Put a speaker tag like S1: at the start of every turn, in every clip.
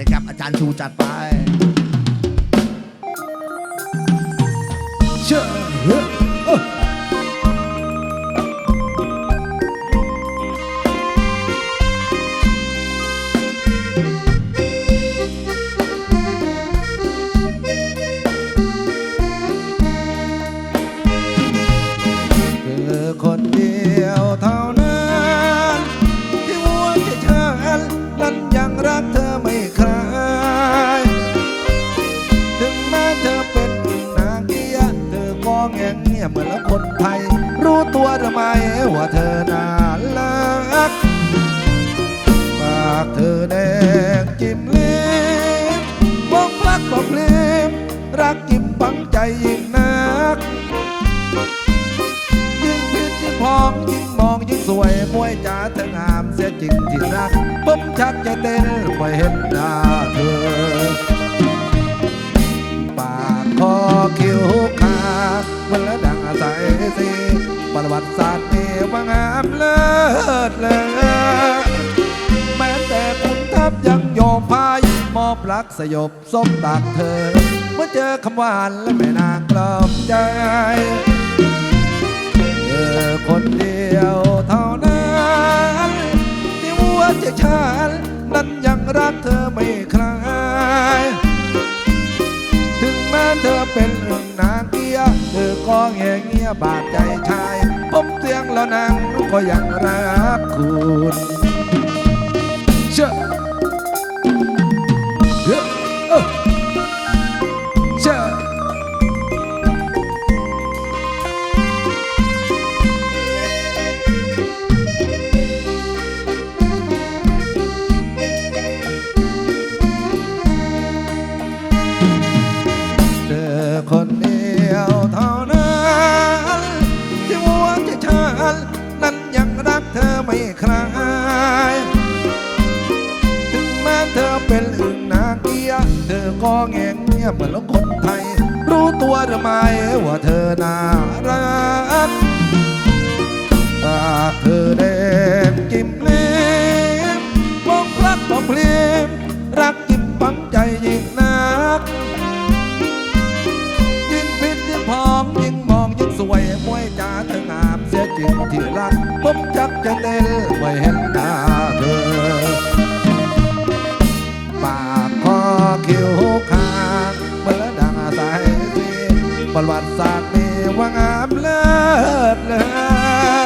S1: นะครับ อาจารย์ชูจัดไป
S2: ว่าเธอน่ารัก ปากเธอแดงจิ้มลิ้มมองพลักบอกลิมรักจิ้มปังใจยิ่งนัก ยิ่งพิษยิ่งพองยิ่งมองยิ่งสวยมวยจ๋าเธองามเสียจริงที่รักผมชักจะเต้นไม่เห็นหน้าเธอปากคอคิ้วขามันละดังอาศัยสี ประวัติศาสตร์มีว่างามเลิศเลอแม้แต่คุณทัพยังโยมพายมอบรักสยบสมตักเธอ เมื่อเจอคำหวานและแม่นางกลอมใจเธอคนเดียวเท่านั้นที่หัวใจฉันนั้นยังรักเธอไม่ ยเธอก็แงเงียบาดใจชาย ผมเตียงแล้วนางก็ยังรักคุณ
S1: เชื่อเฮ้อ เธ
S2: อก็แงเงียบเหมือนละคนไทย รู้ตัวหรือไม่ว่าเธอน่ารักปากเธอแดงจิ้มเลิ้มมองพลักบอกพลิมรักจิ้มปังใจยิ่งนัก ยิ่งพิษยิ่งพร้อมยิ่งมองยิ่งสวยมวยจ๋าเธองามเสียจริงที่รักผมจักจะเต้นไม่เห็นหน้าเธอ คิวขาดเมื่อดังสายประวัติศาสตร์มีว่างามเลิศเลอ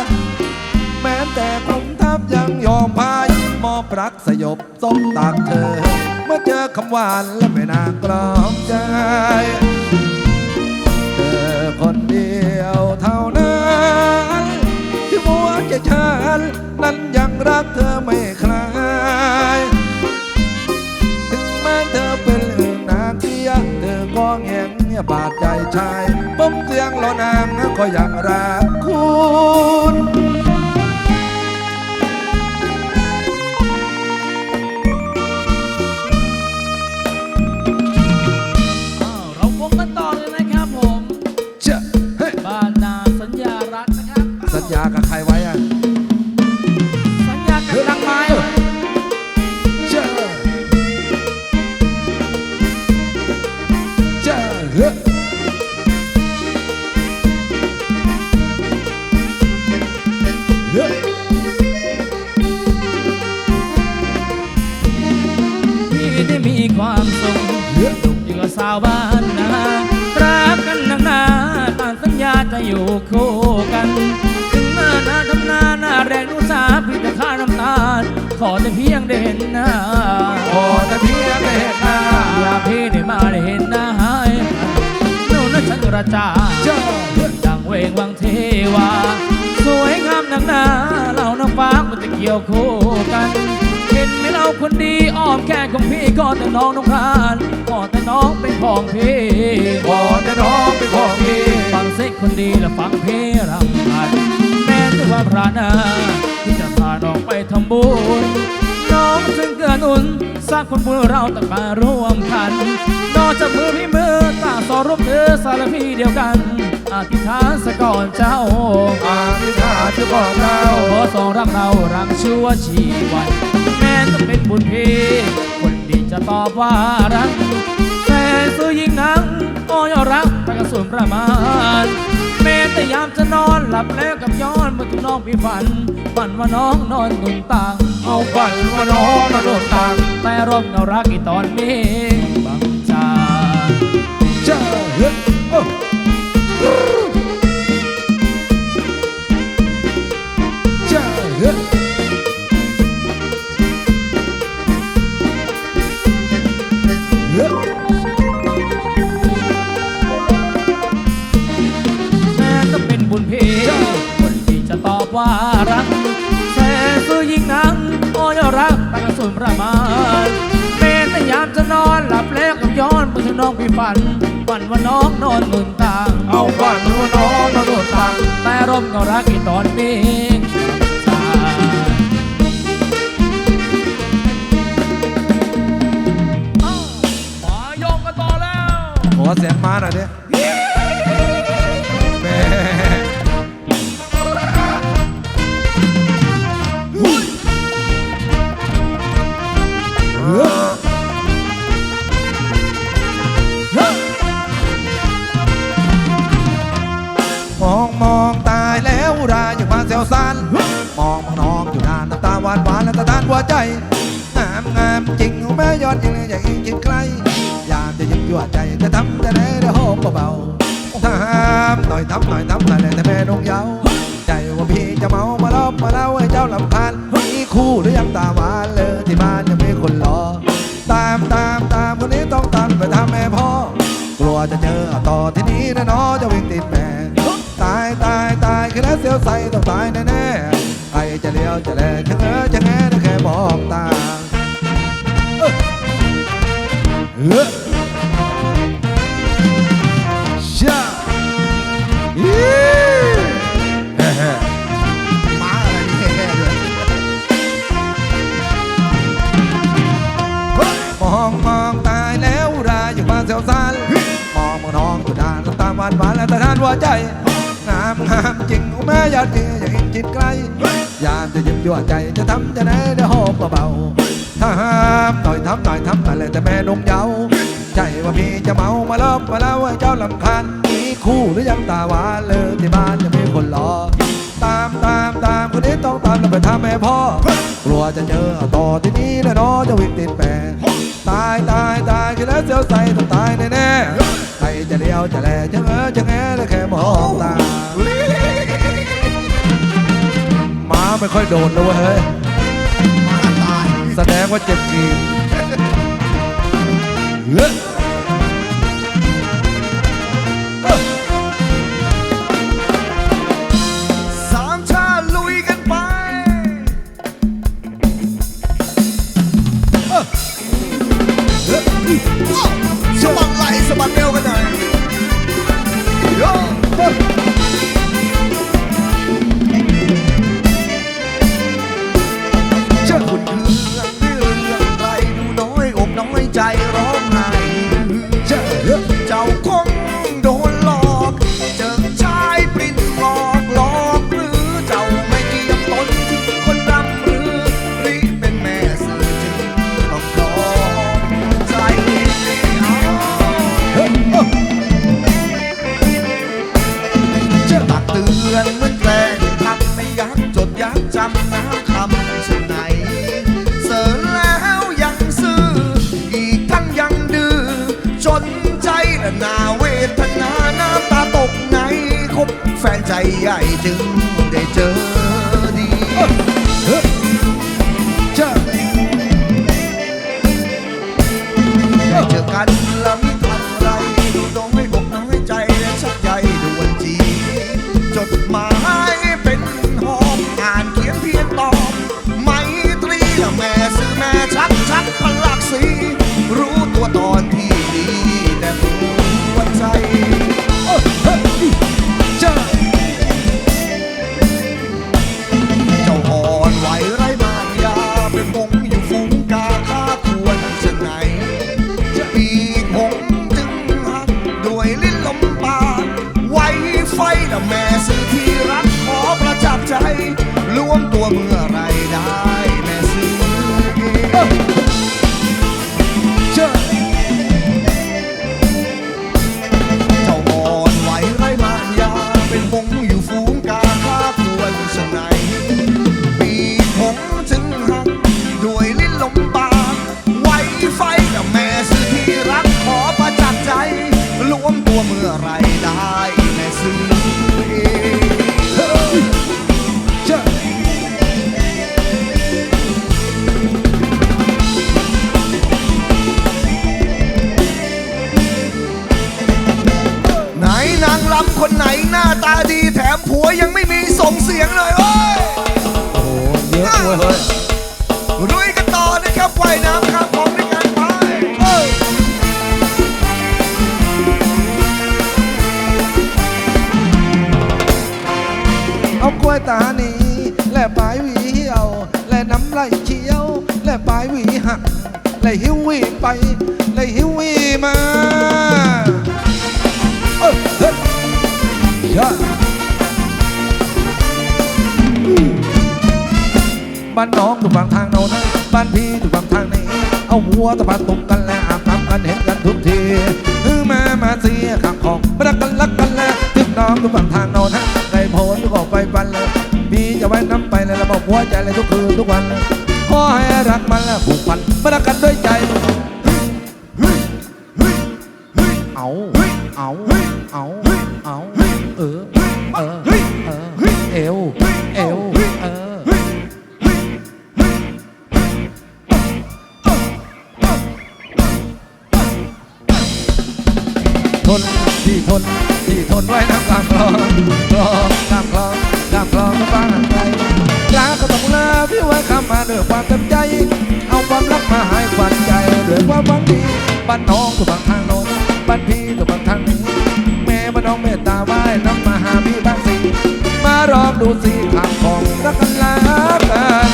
S2: แม้แต่คุมทัพยังยอมพายมอบรักสยบสมตักเธอ เมื่อเจอคำหวานและไม่นางกลอมใจ ชายผมเสียงรอนางก็ยังรักคุณ
S3: มีค
S2: วา
S3: มสุขสุขอยู่กับสาวบ้านนารักกันนักหนาต่างสัญญาจะอยู่คู่กัน ถึงเมื่อหน้าทำหน้าหน้าแรงนุสาพี่จะฆ่าน้ำตาลขอแต่เพียงได้เห็นหน้า
S2: โอ้แต่เพียงได้เห็นหน้า
S3: อยากพี่ได้มาได้เห็นหน้าหายโน่นนะฉันราจา
S1: เชื่อเฮ้อ
S3: ดังเวงวังเทวา สวยงามนักหนาเราน้ำฟ้ามันจะเกี่ยวคู่กัน คนดีอ้อมแค่ของพี่ก็แต่น้องน้องพรานก็แต่น้องเป็นของพี่
S2: โอ้แต่น้องเป็นของพี่
S3: ฟังเซ็กคนดีและฟังเพรำพันแม้แต่ว่าพระนาที่จะพาน้องไปทำบุญน้องซึ่งเกื้อหนุนสร้างคนบุญเราต่างมาร่วมกันนอกจากมือพี่มือต่างสอร่วมเนื้อสารพีเดียวกันอธิษฐานสะก่อนเจ้า
S2: อาทิตาจะบอกเรา
S3: ขอสองรักเรารักชั่วชีวัน แม้จะเป็นบุญพีคนดีจะตอบว่ารัก แต่ซื้อยิ่งนังโอ้ยรักไปกระสุนประมาณแม้แต่ยามจะนอนหลับแล้วกับย้อนมาถึงน้องพี่ฝันฝันว่าน้องนอนหนุนตัง
S2: เอาฝันว่าน้องนอนโดนตัง
S3: แต่ร่มเงารักอีตอนนี้ มาณแม้แต่ยามจะนอนหลับแล้วกับย้อนมาถึงน้องพี่ฝันฝันว่าน้องนอนหนุนต่าง
S2: เอาฝันว่าน้องนอนโดนตัง
S3: แต่ร่มเงารักอีตอนนี้จามายงกันต่อแล้ว
S2: ขอเสียงมาหน่อยดิ น่อยทำหน่อยเลยแต่แม่นงเยาวใจว่าพี่จะเมามาลอบมาเล่าให้เจ้าลำคาญมีคู่หรือยังตาหวานเลยที่บ้านยังมีคนรอ ตามตามตามคนนี้ต้องตามไปทำแม่พ่อ กลัวจะเจอต่อที่นี้นะน้อจะวิ่งติดแม่ ตายตายตายคือแล้วเสียวใสต้องตายแน่ๆใครจะเลี้ยวจะแลชะเง้อชะแง หัวใจงามงามจริงแม่ยอดดีอยากเห็นจิตใกลยามจะยิ้มยั่วใจจะทำจะไหนได้หอมเบาๆถ้าห้ามหน่อยทำหน่อยทำหน่อยเลยแต่แม่นงเยาวใจว่าพี่จะเมามาล้อมมาแล้วให้เจ้าลำคาญมีคู่หรือยังตาหวานเลยที่บ้านจะมีคนรอตามตามตามคนนี้ต้องตามแล้วไปทำแม่พ่อกลัวจะเจอต่อที่นี้นะน้อจะวิ่งติดแปรตายตายตายคือแล้วเสียวใสต้องตายแน่ๆใคร จะเลี้ยวจะแลจะเออจะแงแล้วแค่มองตาม้าไม่ค่อยโดดเลยเว้ยเฮ้ยแสดงว่าเจ็บจริ
S4: ใหญ่จึงได้เจอดีได้เจอกัน มผัวยังไม่มีส่งเสียงเลยเว้ย
S2: โอ้โหเยอะด้วยเฮ้ย
S4: ลุยกันต่อนะครับว่ายน้ำข้ามคลองด้วยกันไปเอ้ย
S2: เอากล้วยตานีและปลายหวีเหี่ยว และน้ำไหลเชี่ยว และปลายหวีหักและหิวหวีไป และหิว พี่อยู่ฝั่งทางนี้ เอาหัวตะพันตุกกันและอาบน้ำกันเห็นกันทุกทีเออมามาเสียข้างของรักกันรักกันแล้วถึงน้องอยู่ฝั่งทางโน้นนะในโพนก็ไปฟันเลยพี่จะไว้น้ำไปเลยระบอกหัวใจเลยทุกคืนทุกวันเลยขอให้รักมันและผูกพันมารักกันด้วยใจเอาเอาเอาเอาเออ มาด้วยความเต็มใจ เอาความรักมาให้ควันใจด้วยความหวังดีบ้านน้องตัวบางทางโน้นบ้านพี่ตัวบางทางนี้แม่บ้านน้องเมตตาไหว้น้ำมาหาพี่บ้างสิมารองดูสิข้ามของรักกันลากัน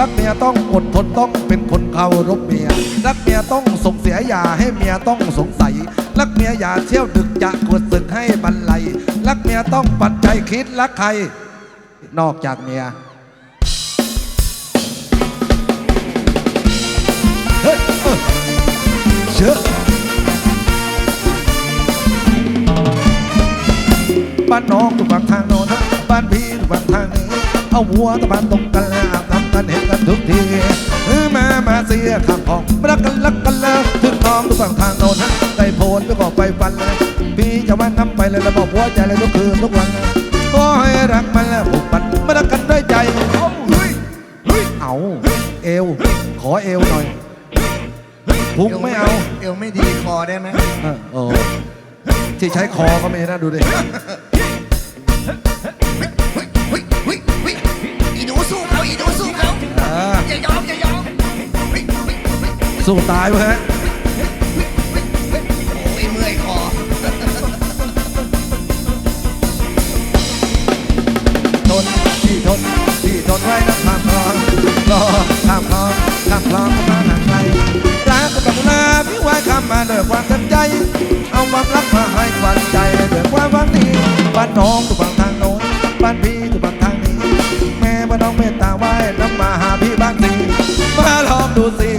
S2: รักเมียต้องอดทนต้องเป็นคนเคารพเมีย รักเมียต้องส่งเสียอย่าให้เมียต้องสงสัย รักเมียอย่าเที่ยวดึกจะกดศึกให้บรรลัยรักเมียต้องปัดใจคิดรักใคร นอกจากเมียเฮ้ยเออเชื่อบ้านน้องอยู่ฝั่งทางโน้นบ้านพี่อยู่ฝั่งทางนี้เอาหัวตะบานตรงกันแล้วอาบน้ำกันเห็นกันทุกทีเออมามาเสียข้างของรักกันรักกันแล้วถึงน้องอยู่ฝั่งทางโน้น โพนไปก็ไปฟันเลยพี่จะว่ายน้ำไปเลยแล้วบอกหัวใจเลยทุกคืนทุกวันเลยขอให้รักมันแล้วผูกพันมารักกันด้วยใจ
S4: เอาเฮ้ยเฮ้ย
S2: เอาเอว ขอเอวหน่อยพุงไม่เอา
S4: เอวไม่ดีคอได้ไหม
S2: เออโอ้ที่ใช้คอก็ไม่นะดูดิ
S4: เฮ้ยเฮ้ยเฮ้ยเฮ้ยอีหนูสู้เขาอีหนูสู้เขา
S2: อ่า
S4: อย่ายอมอย่ายอมเฮ้ยเฮ้ยเฮ้ย
S2: สู้ตายเว้ย ลองมาหนักใจรักกับตำนาพี่ไว้คำมาด้วยความเต็มใจ เอาความรักมาให้ควันใจด้วยความหวังดีบ้านน้องทุกบางทางโน้นบ้านพี่ทุกบางทางนี้ แม่บ้านน้องเมตตาไว้น้ำมาหาพี่บ้างสิมาลองดูสิ